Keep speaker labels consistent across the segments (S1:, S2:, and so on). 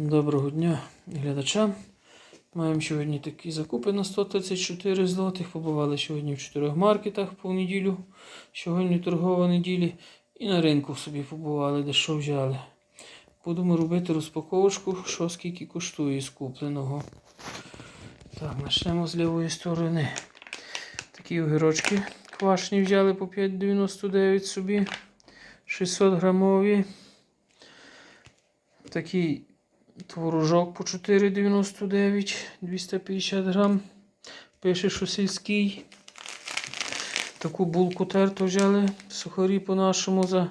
S1: Доброго дня глядачам. Маємо сьогодні такі закупи на 134 злотих. Побували сьогодні в чотирьох маркетах по неділю. Сьогодні торгова неділі. І на ринку собі побували, де що взяли. Будемо робити розпаковочку, що скільки коштує з купленого. Так, почнемо з лівої сторони. Такі огірочки квашні взяли по 5,99 собі. 600 грамові. Такий творожок по 4,99, 250 грам. Пише, що сільський. Таку булку терту взяли. Сухарі по-нашому за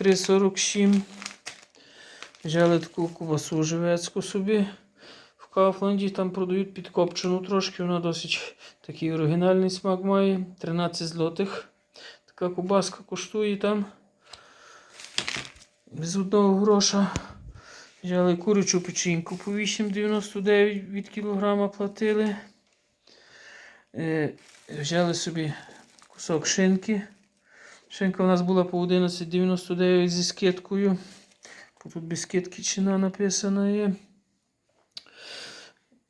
S1: 3,47. Взяли таку кубасу живецьку собі. В Кафланді там продають підкопчену трошки. Вона досить такий оригінальний смак має. 13 злотих. Така кубаска коштує там. Без одного гроша. Взяли курячу печінку по 8,99 від кілограма платили. Е, взяли собі кусок шинки. Шинка у нас була по 11,99 зі скидкою. Тут без скидки ціна написана є.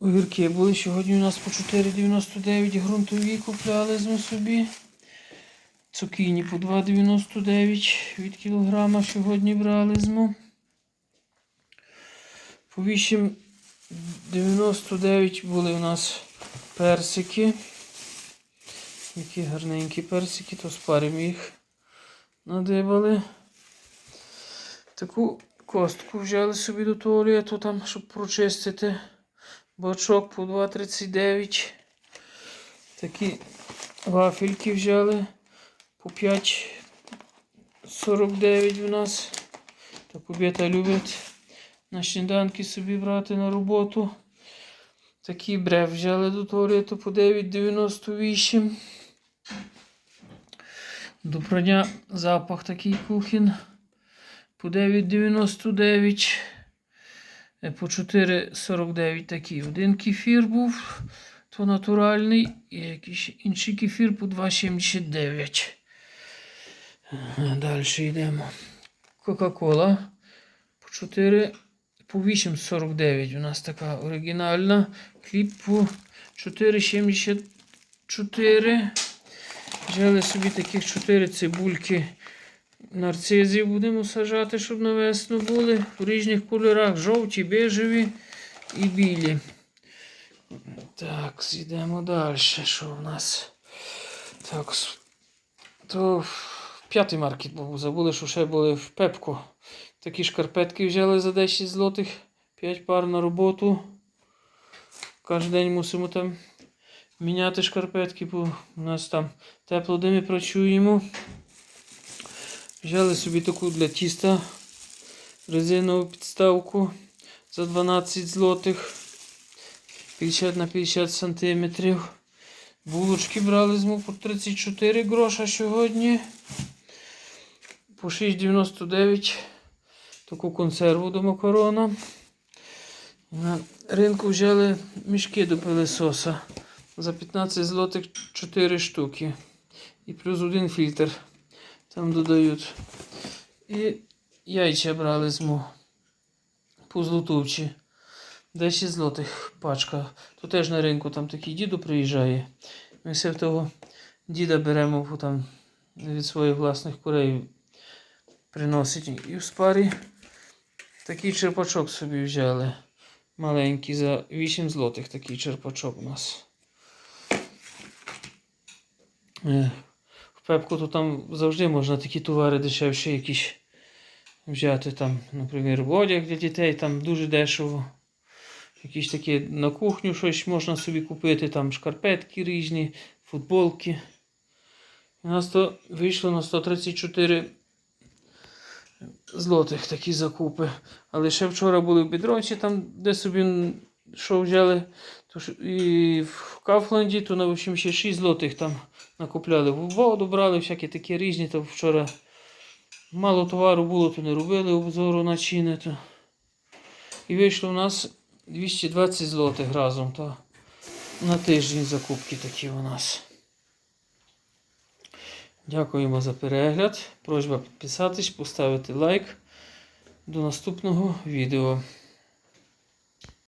S1: Огірки були сьогодні у нас по 4,99 ґрунтові купляли ми собі. Цукіні по 2,99 від кілограма сьогодні брали зму. По 8,99 були у нас персики. Які гарненькі персики, то спаримо їх надибали. Таку костку взяли собі до туалету, там, щоб прочистити. Бачок по 2,39. Такі вафельки взяли по 5,49 у нас. Таку бета любить на сніданки собі брати на роботу. Такі брев взяли до туалету по 9,98. До прання запах такий кухін по 9,99. Е, По 4,49 такий. Один кефір був, то натуральний, і якийсь інший кефір по 2,79. Далі йдемо. Кока-кола по 4, по 8,49. У нас така оригінальна. Хліб по 4,74. Взяли собі таких 4 цибульки нарцизів будемо сажати, щоб на весну були. В різних кольорах. Жовті, бежеві і білі. Так, йдемо далі. Що в нас? Так, то п'ятий маркет був. Забули, що ще були в пепку. Такі шкарпетки взяли за 10 злотих. 5 пар на роботу. Кожен день мусимо там міняти шкарпетки, бо у нас там тепло, де ми працюємо. Взяли собі таку для тіста резинову підставку за 12 злотих. 50 на 50 сантиметрів. Булочки брали з по 34 гроша сьогодні. По 6,99 таку консерву до макарона. На ринку взяли мішки до пилесоса за 15 злотих 4 штуки. І плюс один фільтр там додають. І яйця брали зму по злотовчі. 10 злотих пачка. То теж на ринку там такий діду приїжджає. Ми все в того діда беремо там від своїх власних курей приносить. І в спарі такий черпачок собі взяли. Маленький за 8 злотих такий черпачок у нас. Е, В пепку то там завжди можна такі товари дешевші якісь взяти. Там, наприклад, одяг для дітей там дуже дешево. Якісь такі на кухню щось можна собі купити, там шкарпетки різні, футболки. У нас то вийшло на 134 злотих такі закупи. Але ще вчора були в Бідронці, там, де собі що взяли. То ж і в Кафланді, то на 86 злотих там накупляли. Воду брали, всякі такі різні. То вчора мало товару було, то не робили обзору на ціни. То. І вийшло у нас 220 злотих разом. То на тиждень закупки такі у нас. Дякуємо за перегляд. Просьба підписатись, поставити лайк. До наступного відео.